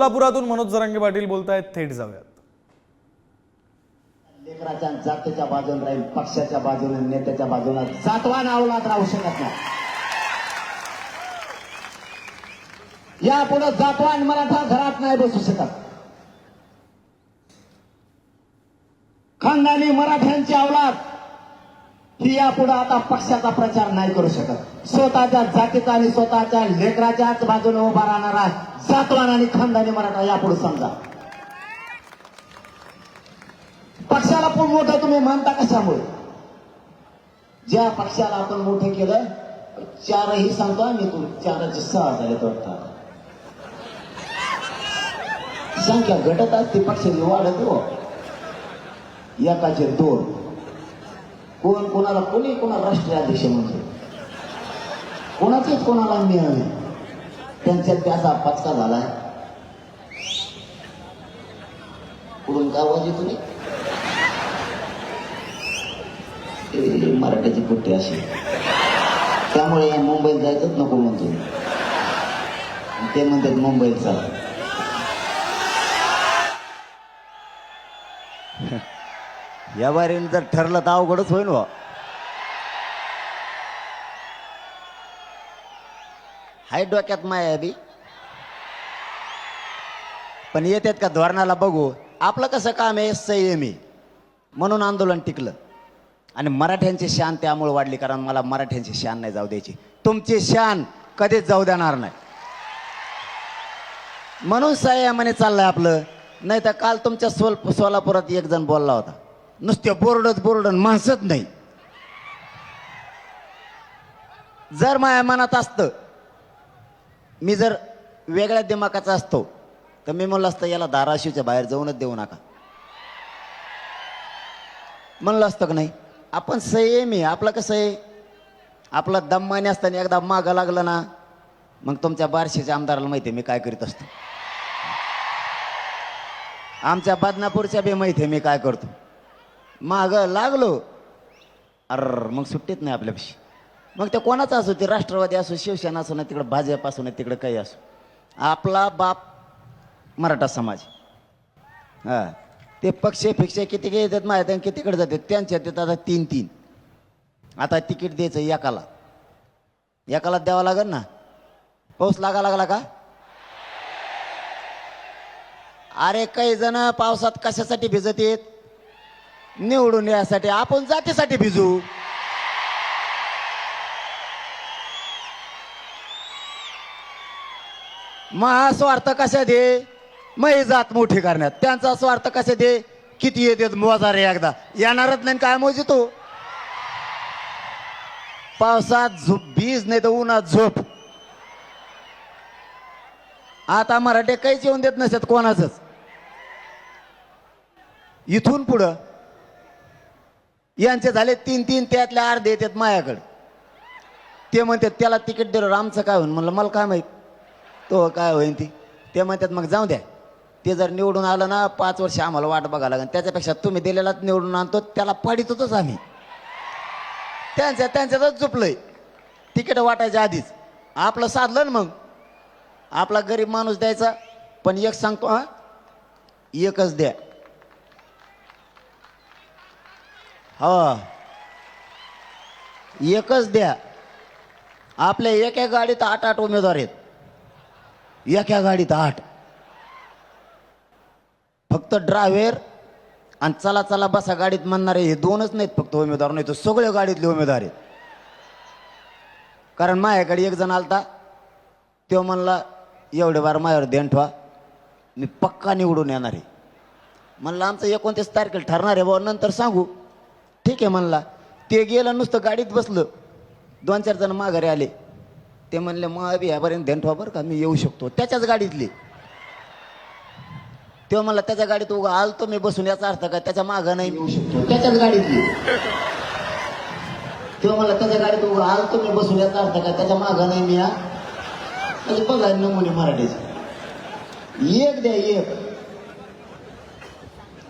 सोलापुरातून मनोज जरांगे पाटील बोलतायत थेट जाऊयात. लेकराच्या जातीच्या बाजूने राहील पक्षाच्या बाजूने नेत्याच्या बाजूने. जातवा नावलात राहू शकत नाही. या यापुढे जातवान मराठा घरात नाही बसू शकत. खानदानी मराठ्यांची अवलाद. ही यापुढे आता पक्षाचा प्रचार नाही करू शकत. स्वतःच्या जातीचा आणि स्वतःच्या लेकराच्याच बाजूने उभा राहणारा जातवान आणि खानदानी मराठा यापुढे समजा. पक्षाला पण मोठं तुम्ही मानता कशामुळे? ज्या पक्षाला आपण मोठं केलं चारही सांगतो मी तू चाराचे सहा झाले वाटतं संख्या घटत असते पक्षाची वाढत हो. एकाचे दोन. कोण कोणाला कोणी कोणाला राष्ट्रीय अध्यक्ष म्हणतो? कोणाचेच कोणाला मिळाले त्यांच्यात त्याचा पचका झालाय. कुठून का आवाज येतो नाही? ते मराठीची पुट्टी अशी. त्यामुळे मुंबईत जायचंच नको म्हणतो. ते म्हणतात मुंबईत चला. या जर ठरलं तर अवघडच होईल बा हो. हाय डोक्यात माया बी. पण येतात का धोरणाला बघू. आपलं कसं काम आहे? संयमी. म्हणून आंदोलन टिकलं. आणि मराठ्यांची शान त्यामुळे वाढली कारण मला मराठ्यांची शान नाही जाऊ द्यायची. तुमची शान कधीच जाऊ देणार नाही. म्हणून संयमाने चाललंय आपलं. नाही तर काल तुमच्या सोल सोलापुरात एक जण बोलला होता. नुसत्या बोर्डत बोरडन माणसंच नाही. जर माझ्या मनात असतं मी जर वेगळ्या दिमागाचा असतो तर मी म्हणलं असतं याला धाराशिवच्या बाहेर जाऊनच देऊ नका. म्हणलं असतं का नाही आपण संयमी आपलं कसं आहे? आपलं दम्माने असताना एकदा मागं लागलं ना मग तुमच्या बारशीच्या आमदाराला माहिती आहे मी काय करीत असतो. आमच्या बदनापूरच्या बी माहिती आहे मी काय करतो. माग लागलो. अर मग सुट्टीत नाही आपल्यापाशी. मग ते कोणाचं असो ते राष्ट्रवादी असो शिवसेना असो ना तिकडं भाजप असो ना तिकडं काही असो. आपला बाप मराठा समाज. हा. ते पक्ष फिक्ष किती काही येतात माहीत आणि कितीकडे जातात? त्यांच्या देतात आता तीन तीन. आता तिकीट द्यायचं एकाला. एकाला द्यावं लागेल ना? पाऊस लागा लागला का? अरे काही जण पावसात कशासाठी भिजत येत निवडून यासाठी आपण जातीसाठी भिजू. महा स्वार्थ कशा दे? मग जात मोठी करण्यात. त्यांचा स्वार्थ कशा दे? किती येते मोजा रे एकदा. येणारच नाही काय मोजी तो पावसात झोप बीज नाही तर उन्हात झोप. आता मराठी काहीच येऊन देत नसत कोणाचंच. इथून पुढं यांचे झाले तीन तीन त्यातले अर्धे येतात मायाकडे. ते म्हणतात त्याला तिकीट दिलं आमचं काय होईन? म्हणलं मला काय माहीत. तो काय होईन ती? ते म्हणतात मग जाऊ द्या. ते जर निवडून आलं ना पाच वर्ष आम्हाला वाट बघायला लागेल. त्याच्यापेक्षा तुम्ही दिलेलाच निवडून आणतो त्याला पाडितोच आम्ही. त्यांच्या त्यांच्यातच झुपलंय. तिकीट वाटायच्या आधीच. आपलं साधलं ना मग. आपला गरीब माणूस द्यायचा पण एक सांगतो हा एकच द्या. हो. एकच द्या. आपल्या एका गाडीत आठ आठ उमेदवार आहेत. एका गाडीत आठ. फक्त ड्रायव्हर आणि चला चला बसा गाडीत म्हणणारे हे दोनच नाहीत फक्त उमेदवार नाही तर सगळ्या गाडीतले उमेदवार आहेत. कारण माझ्याकडे एक जण आलता. तो म्हणला एवढे बार माझ्यावर देण ठेवा. मी पक्का निवडून येणार आहे. म्हणलं आमचं एकोणतीस तारखेला ठरणार आहे बाबा नंतर सांगू. ठीक आहे म्हणला. ते गेलं नुसतं गाडीत बसलं. दोन चार जण माघारी आले. ते म्हणले मग अभि यापर्यंत ध्यान बरं का मी येऊ शकतो. त्याच्याच गाडीतले. तेव्हा म्हणला त्याच्या गाडीत उगा आलतो मी बसून याचा अर्थ काय? त्याच्या मागं नाही येऊ शकतो. त्याच्याच गाडीतली. तेव्हा म्हणला त्याच्या गाडीत उगा आलतो मी बसून याचा अर्थ काय? त्याच्या मागं नाही मी हा म्हणजे बघा नमुने मराठीचे. एक द्या एक.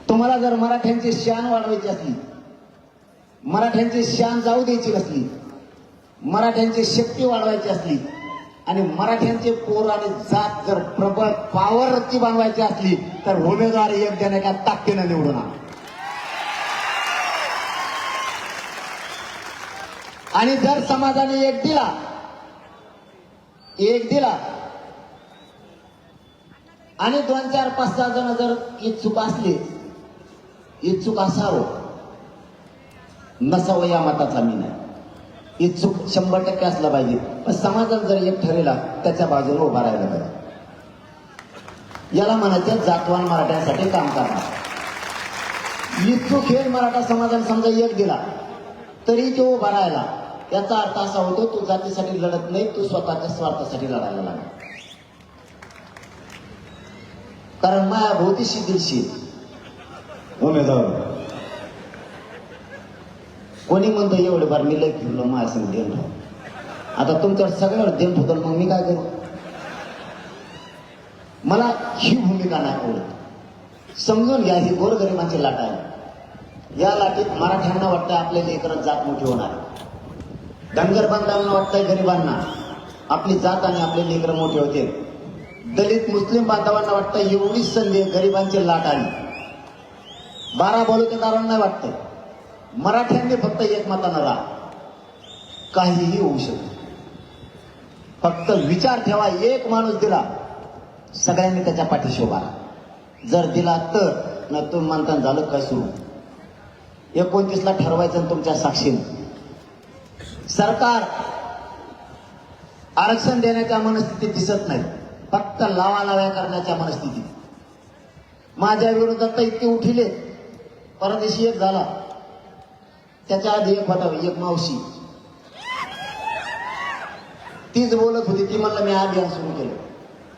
तुम्हाला जर मराठ्यांची शान वाढवायची असली मराठ्यांची शान जाऊ द्यायची असली मराठ्यांची शक्ती वाढवायची असली आणि मराठ्यांचे पोर आणि जात जर प्रबळ पॉवरची बनवायची असली तर उमेदवार एक देण्याच्या ताकदीनं निवडून आणि जर समाजाने एक दिला एक दिला आणि दोन चार पाच सहा जण जर इच्छुक असले इच्छुक असावं नसावं या मताचा मी नाही इच्छुक शंभर टक्के असला पाहिजे. पण समाजात जर एक ठरेला त्याच्या बाजूला उभा राहिला पाहिजे. याला म्हणायचं जातवान मराठ्यांसाठी काम करणार. इच्छुक हे मराठा समाजाने समजा एक दिला तरी तो उभा राहिला. याचा अर्थ असा होतो तू जातीसाठी लढत नाही तू स्वतःच्या स्वार्थासाठी लढायला लागला. कारण माया भोवतीशी दिलशी उमेदवार. कोणी म्हणतो एवढे बार मी लय फिरलो माझ्या देऊन आता तुमच्यावर सगळ्यावर देऊन ठेवतो मग मी काय करू? मला ही भूमिका नाही आवडत. समजून घ्या ही गोरगरिबांची लाट आहे. या लाटीत मराठ्यांना वाटतं आपल्या लेकरात जात मोठी होणार. धनगर बांधवांना वाटतंय गरिबांना. आपली जात आणि आपले लेकरं मोठे होते दलित मुस्लिम बांधवांना वाटतं एवढीच संधी गरिबांची लाट आली बारा बलुतेदारांना वाटतंय. मराठ्यांनी फक्त एकमतानं राहा काहीही होऊ शकते फक्त विचार ठेवा एक माणूस दिला सगळ्यांनी त्याच्या पाठीशी उभा जर दिला तर न तुम्ही म्हणता झालं काय सुरू? एकोणतीसला ठरवायचं तुमच्या साक्षीनं. सरकार आरक्षण देण्याच्या मनस्थितीत दिसत नाही फक्त लावा लाव्या करण्याच्या मनस्थितीत. माझ्या विरोधात तर इतके उठिले परदेशी एक झाला. त्याच्या आधी एक होता एक मावशी. तीच बोलत होती ती म्हणलं मी अभियान सुरू केलं.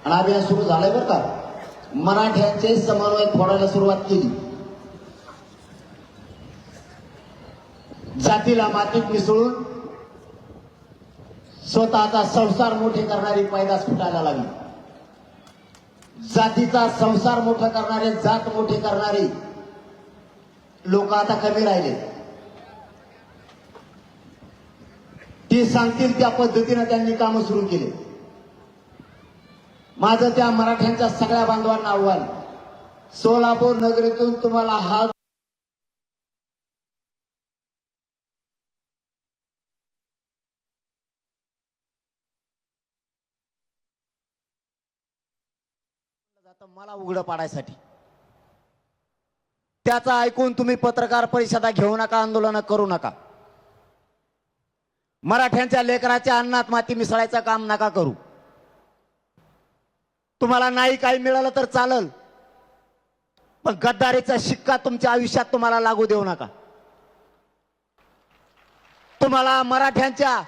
आणि अभियान सुरू झालंय बरं का. मराठ्यांचे समन्वय फोडायला सुरुवात केली. जातीला मातीत मिसळून स्वतःचा संसार मोठे करणारी पैदास फुटायला लागली. जातीचा संसार मोठा करणारे जात मोठे करणारे लोक आता कमी राहिले. ते सांगतील त्या पद्धतीनं त्यांनी कामं सुरू केले. माझं त्या मराठ्यांच्या सगळ्या बांधवांना आव्हान सोलापूर नगरीतून तुम्हाला हा मला उघडं पाडायसाठी. त्याचा ऐकून तुम्ही पत्रकार परिषदा घेऊ नका आंदोलन करू नका. मराठ्यांच्या लेकराच्या अन्नात माती मिसळायचं काम नका करू. तुम्हाला नाही काही मिळालं तर चालल. पण गद्दारीचा शिक्का तुमच्या आयुष्यात तुम्हाला लागू देऊ नका. तुम्हाला मराठ्यांच्या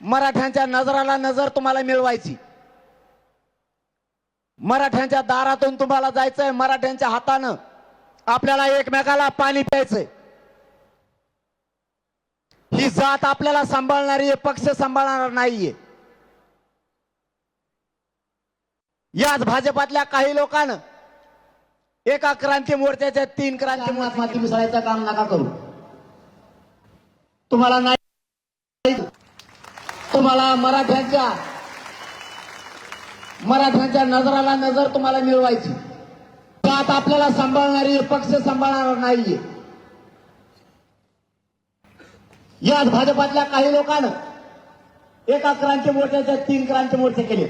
मराठ्यांच्या नजराला नजर तुम्हाला मिळवायची. मराठ्यांच्या दारातून तुम्हाला जायचंय मराठ्यांच्या हातानं. आपल्याला एकमेकाला पाणी प्यायचंय. ही जात आपल्याला सांभाळणारी आहे पक्ष सांभाळणार नाहीये. याच भाजपातल्या काही लोकांना एका क्रांती मोर्चाच्या तीन क्रांती माती मिसळायचं काम नका करू. तुम्हाला नाही तुम्हाला मराठ्यांच्या मराठ्यांच्या नजराला नजर तुम्हाला मिळवायची. जात आपल्याला सांभाळणारी पक्ष सांभाळणार नाहीये. याच भाजपातल्या काही लोकांना एका क्रांती मोर्चाच्या तीन क्रांती मोर्चे केले.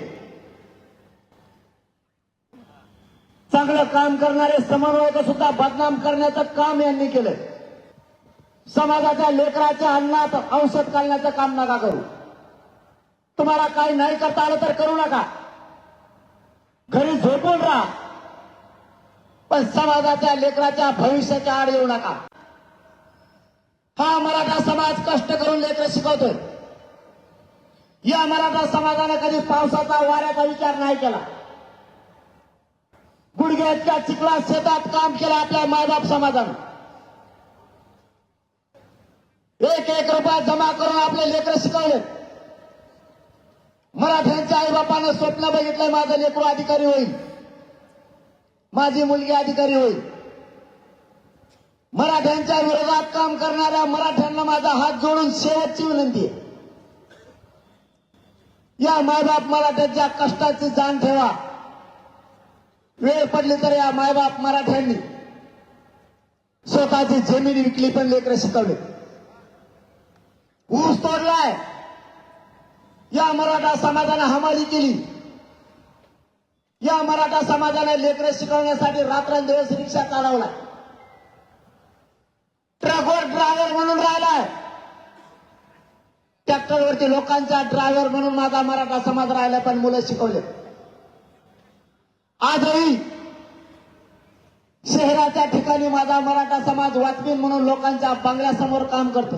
चांगलं काम करणारे समन्वयक सुद्धा बदनाम करण्याचं काम यांनी केलं समाजाच्या लेकराच्या अन्नात औषध घालण्याचं काम नका करू. तुम्हाला काही नाही करता आलं तर करू नका. घरी झोपून राहा. पण समाजाच्या लेकराच्या भविष्याच्या आड येऊ नका. हा मराठा समाज कष्ट करून लेकर शिकवतोय. या मराठा समाजाने कधी पावसाचा वाऱ्याचा विचार नाही केला. गुडघ्याच्या चिखलात शेतात काम केलं आपल्या मायबाप समाजानं. एक एक रुपया जमा करून आपले लेकर शिकवले. मराठ्यांच्या आईबापानं स्वप्न बघितलंय माझं लेकरू अधिकारी होईल. माझी मुलगी अधिकारी होईल. मराठ्यांच्या विरोधात काम करणाऱ्या मराठ्यांना माझा हात जोडून शेवटची विनंती आहे. या मायबाप मराठ्यांच्या कष्टाची जाण ठेवा वेळ पडली तर या मायबाप मराठ्यांनी स्वतःची जमीन विकली पण लेकर शिकवले. ऊस तोडलाय. या मराठा समाजाने हमाली केली. या मराठा समाजाने लेकरं शिकवण्यासाठी रात्रंदिवस रिक्षा चालवला ट्रकवर ड्रायव्हर म्हणून राहिलाय. ट्रॅक्टरवरती लोकांचा ड्रायव्हर म्हणून माझा मराठा समाज राहिला पण मुलं शिकवले. आजही शहराच्या ठिकाणी माझा मराठा समाज वाचवीन म्हणून लोकांच्या बंगल्यासमोर काम करतो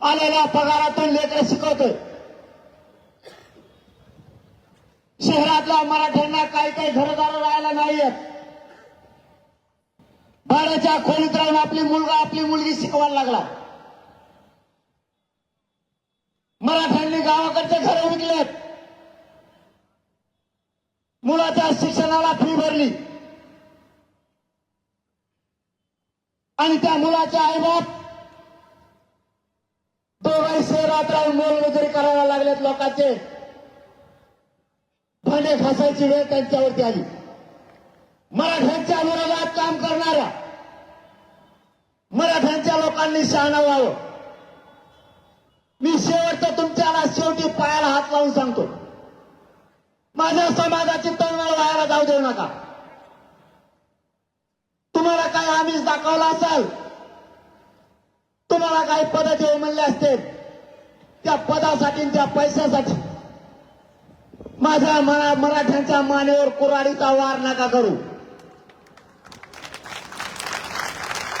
आलेल्या पगारातून लेकर शिकवतोय. शहरातल्या मराठ्यांना काही काही घरदार राहायला नाहीयेत. पाण्याच्या खोलीत राहून आपली मुलगा आपली मुलगी शिकवायला लागला. मराठ्यांनी गावाकडचे घर विकलेत. मुलाच्या शिक्षणाला फी भरली. आणि त्या मुलाचे आईबाप दोघाही शहरात राहून मोलमजुरी करायला लागलेत लोकांचे. भांडे घासायची वेळ त्यांच्यावरती आली. मराठ्यांच्या विरोधात काम करणाऱ्या मराठ्यांच्या लोकांनी शहाणा व्हावं मी शेवटचं तुमच्याला शेवटी पायाला हात लावून सांगतो. माझ्या समाजाची तळमळ व्हायला जाऊ देऊ नका. तुम्हाला काय आमिष दाखवला असाल? तुम्हाला काही पद देऊ म्हणले असते त्या पदासाठी त्या पैशासाठी. माझ्या मराठ्यांच्या मानेवर कुराडीचा वार नका करू.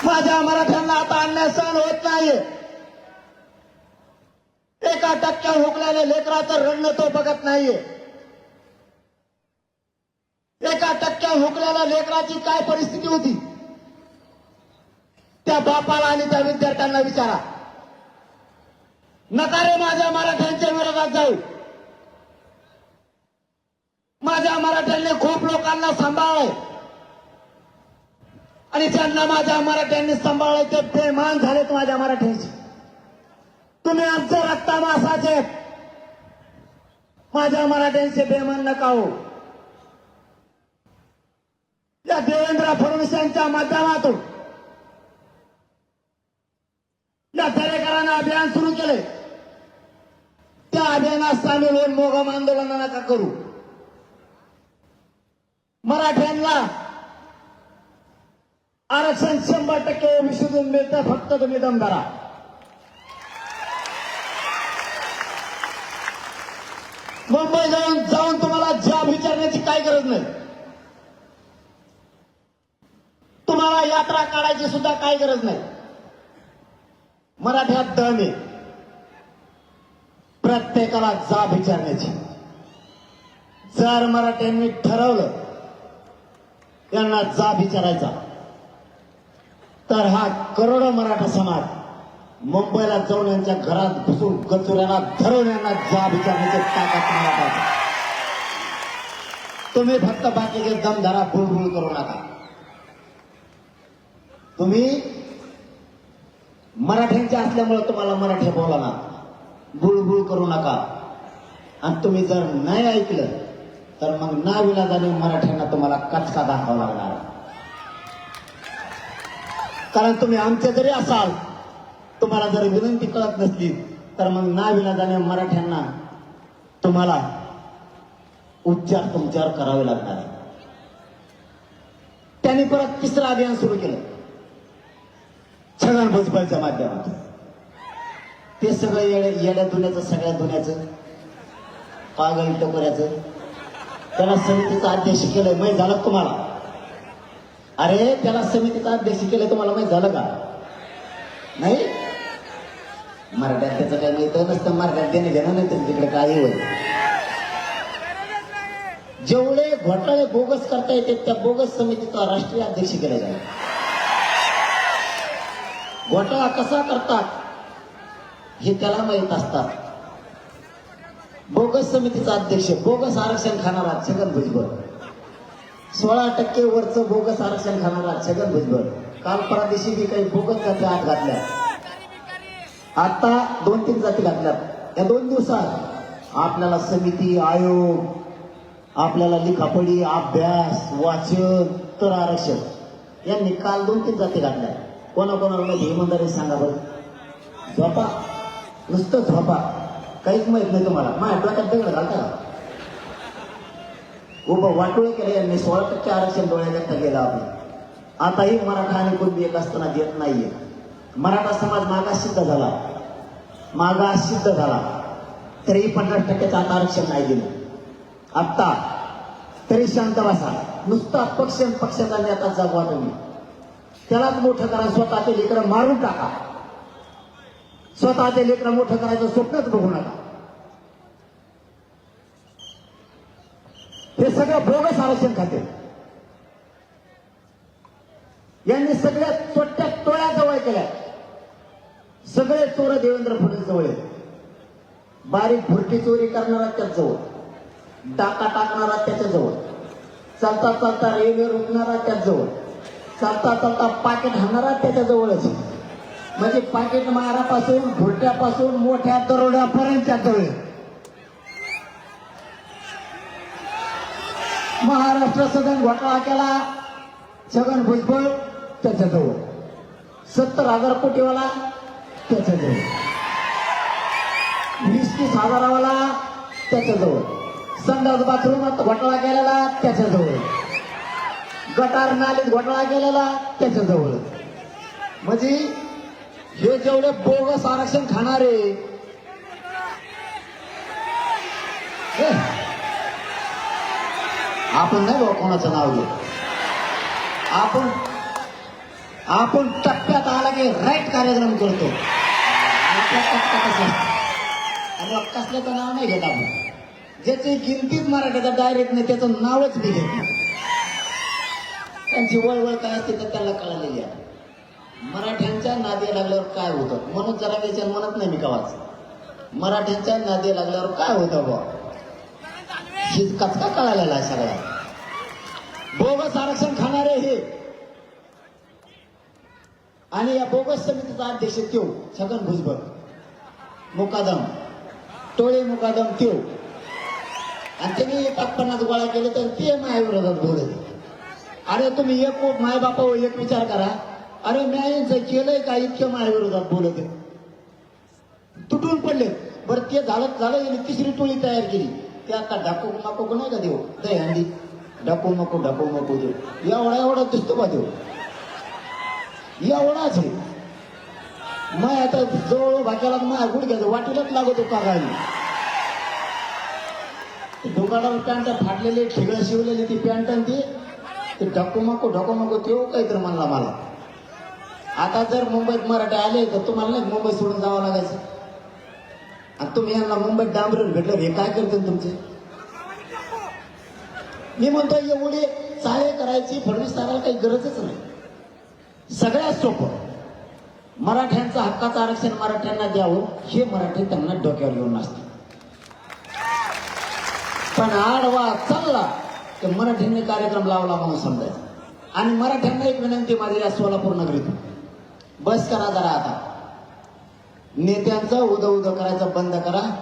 माझ्या मराठ्यांना आता अन्याय सहन होत नाहीये एका टक्क्या हुकलेल्या लेकराचं रडणं तो बघत नाहीये. एका टक्क्या हुकलेल्या लेकराची काय परिस्थिती होती? त्या बापाला आणि त्या विद्यार्थ्यांना विचारा. नका रे माझ्या मराठ्यांच्या विरोधात जाऊ. माझ्या मराठ्यांनी खूप लोकांना सांभाळलंय. आणि ज्यांना माझ्या मराठ्यांनी सांभाळले ते प्रेमान झालेत माझ्या मराठ्यांचे तुम्ही आमचे रक्ता मासाचे माझ्या मराठ्यांचे बेमान नका हो. या देवेंद्र फडणवीस यांच्या माध्यमातून या दरेकरांना अभियान सुरू केले त्या अभियानात सामील होऊन मोगम आंदोलन नका करू. मराठ्यांना आरक्षण शंभर टक्के विसरून मिळतं फक्त तुम्ही दम धरा. मुंबई जाऊन जाऊन तुम्हाला जाब विचारण्याची काय गरज नाही. तुम्हाला यात्रा काढायची सुद्धा काय गरज नाही. मराठ्यात दम आहे. प्रत्येकाला जाब विचारण्याची. जर मराठ्यांनी ठरवलं यांना जाब विचारायचा. तर हा करोडो मराठा समाज मुंबईला जाऊन यांच्या घरात घुसून कचुऱ्याला धरून यांना जाब विचारण्याची ताकद मराठा तुम्ही फक्त बाकीचे दमधारा बुळबुळ करू नका. तुम्ही मराठ्यांचे असल्यामुळे तुम्हाला मराठी बोला बुळबुळ करू नका. आणि तुम्ही जर नाही ऐकलं तर मग ना विलाजाने मराठ्यांना तुम्हाला कचका दाखवा लागणार. कारण तुम्ही आमचे जरी असाल तुम्हाला जर विनंती कळत नसली तर मग ना विलाजाने मराठ्यांना तुम्हाला उच्चार तुमच्यावर करावे लागणार आहे. त्यांनी परत तिसरं अभियान सुरू केलं. छगन भुजबळच्या माध्यमातून. ते सगळं येड्या येड्या दुन्याचं सगळ्या दुन्याचं पागल टकोऱ्याचं त्याला समितीचा अध्यक्ष केलं माहीत झालं तुम्हाला? अरे त्याला समितीचा अध्यक्ष केलंय तुम्हाला माहीत झालं का? नाही? मराठ्यात त्याचं काय माहीत नसतं मराठ्यात देणं घेणं नाही त्यांच्याकडे तिकडे काही होईल? जेवढे घोटाळे बोगस करता येते त्या बोगस समितीचा राष्ट्रीय अध्यक्ष केला जाईल. घोटाळा कसा करतात हे त्याला माहीत असतात. बोगस समितीचा अध्यक्ष बोगस आरक्षण खाणारा छगन भुजबळ. सोळा टक्के वरचं बोगस आरक्षण खाणारा छगन भुजबळ. काल परदेशी बी काही बोगस जाती आत घातल्या आता दोन तीन जाती घातल्यात. या दोन दिवसात आपल्याला समिती आयोग आपल्याला लिखापडी अभ्यास वाचन तर आरक्षण यांनी काल दोन तीन जाती घातल्या कोणाकोणाला मध्ये इमानदारी सांगा बरं? झोपा. नुसतं झोपा. काहीच माहीत नाही तुम्हाला. माझ्या डोक्यात दगड घालता का? उभं वाटोळ यांनी सोळा टक्के आरक्षण डोळ्यात गेलं आपलं. आताही मराठा आणि कुणबी एक असताना देत नाहीये. मराठा समाज मागास सिद्ध झाला. मागास सिद्ध झाला. तरी पन्नास टक्क्याचं आता आरक्षण नाही दिलं. आत्ता तरी शांत बसा. नुसता पक्ष पक्षाचा नेता जगवा तुम्ही. त्यालाच मोठं करा स्वतःचे लेकरं मारून टाका. स्वतःचे लेकरं मोठं करायचं स्वप्नच बघू नका. हे सगळं बोगस आरक्षण खाते. यांनी सगळ्या तोट्या टोळ्या जवळ केल्या. सगळे चोर देवेंद्र फडणवीस जवळ आहेत. बारीक भुरटी चोरी करणारा त्याच जवळ डाका टाकणारा त्याच्याजवळ. चालता चालता रेल्वे रुकणारा त्याच जवळ चालता चालता पाकिट हाणणारा त्याच्याजवळच. म्हणजे पाकिट मारापासून भुरट्यापासून मोठ्या दरोड्यापर्यंत जवळ. महाराष्ट्र सदन घोटाळा केला. छगन भुजबळ त्याच्याजवळ. सत्तर हजार कोटीवाला त्याच्याजवळ. वीस तीस हजारावाला त्याच्याजवळ. संडास बाथरूमात घोटाळा केलेला त्याच्याजवळ. गटार नालीत घोटाळा केलेला त्याच्याजवळ. म्हणजे हे जेवढे बोगस आरक्षण खाणारे हे, आपण नाही बाबा कोणाचं नाव घेत आपण आपण टप्प्यात आला की राईट कार्यक्रम करतो. आणि कसल्याचं नाव नाही घेत आपण. ज्याचे किमतीत मराठीचा डायरेक्ट नाही त्याचं नावच मी घेत. नाही. त्यांची वळवळ काय असते तर त्याला कळालेली आहे. मराठ्यांच्या नादी लागल्यावर काय होतं? म्हणून जरा विचार म्हणत नाही मी कवाच. मराठ्यांच्या नादी लागल्यावर काय होतं बुवा ही कचका कळालेला आहे सगळ्या बोगस आरक्षण खाणारे हे। आणि या बोगस समितीचा अध्यक्ष त्यो छगन भुजबळ मुकादम। टोळे मुकादम त्यो आणि त्यांनी पाच पन्नास गोळा केले तर ते माझ्या विरोधात बोलत अरे तुम्ही एक माय बापा एक विचार करा। अरे मी यांचं केलंय का इतकं माझ्या विरोधात बोलत आहे. तुटून पडले बरं ते झालं झालं तिसरी टोळी तयार केली ते आता डाकू माको नाही का देऊ दे हंडी डाकू मको डाकू मको देऊ एवढा एवढा दिसतो का देऊ एवढाच आहे. मग आता जवळ भाग्याला माझ्या गुडघ्याचं वाटीलाच लागतो कागाळी. दुकानावर पॅन्ट फाटलेली ठेगळं शिवलेली ती पॅन्ट आणि ती ते ढकू मको ढकू मको काही काहीतरी म्हणला मला. आता जर मुंबईत मराठी आले तर तुम्हाला नाही मुंबई सोडून जावं लागायचं? आणि तुम्ही यांना मुंबईत डांबरून भेटलं हे काय करतील तुमचे? मी म्हणतो एवढे चाळे करायची फडणवीस साहेबाला काही गरजच नाही. सगळ्यात सोपं मराठ्यांचं हक्काचं आरक्षण मराठ्यांना द्यावं हे मराठी त्यांना डोक्यावर घेऊन नसतं पण आडवा चालला तर मराठ्यांनी कार्यक्रम लावला म्हणून समजायचं. आणि मराठ्यांना एक विनंती माझी या सोलापूर नगरीतून. बस करा जरा आता. नेत्यांचं उद उद करायचं बंद करा.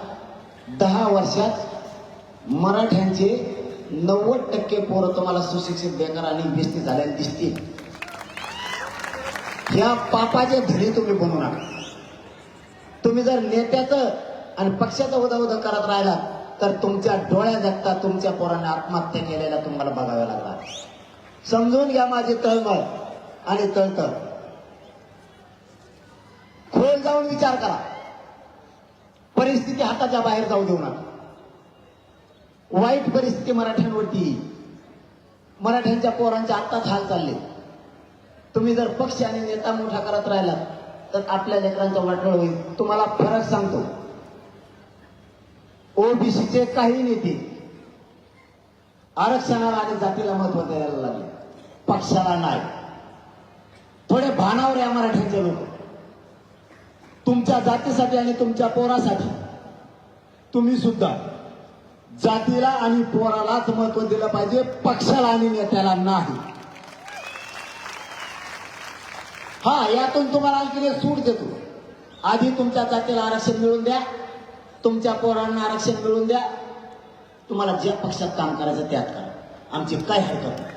दहा वर्षात मराठ्यांचे नव्वद टक्के पोरं तुम्हाला सुशिक्षित बेकार आणि व्यस्ती झालेली दिसतील. ह्या पापाच्या धडी तुम्ही बनू नका. तुम्ही जर नेत्याचं आणि पक्षाचं उदा उदा करत राहिला तर तुमच्या डोळ्या जगता तुमच्या पोराने आत्महत्या केलेल्या तुम्हाला बघाव्या लागणार. समजून घ्या माझी तळमळ. आणि तळतळ. खोल जाऊन विचार करा. परिस्थिती हाताच्या बाहेर जाऊ देऊ नका. वाईट परिस्थिती मराठ्यांवरती मराठ्यांच्या पोरांच्या आत्ताच हाल चालले. तुम्ही जर पक्ष आणि नेता मोठा करत राहिला तर आपल्या लेकरांचा वाटळ होईल. तुम्हाला फरक सांगतो. ओबीसीचे काही नेते आरक्षणाला आणि जातीला महत्त्व द्यायला लागले. पक्षाला नाही. थोडे भानावर या मराठ्यांचे लोक. तुमच्या जातीसाठी आणि तुमच्या पोरासाठी. तुम्ही सुद्धा जातीला आणि पोरालाच महत्त्व दिलं पाहिजे पक्षाला आणि नेत्याला नाही. हा यातून तुम्हाला आणखी सूट देतो. आधी तुमच्या जातीला आरक्षण मिळून द्या तुमच्या पोरांना आरक्षण मिळवून द्या. तुम्हाला ज्या पक्षात काम करायचं त्यात करा. आमची काय हरकत नाही.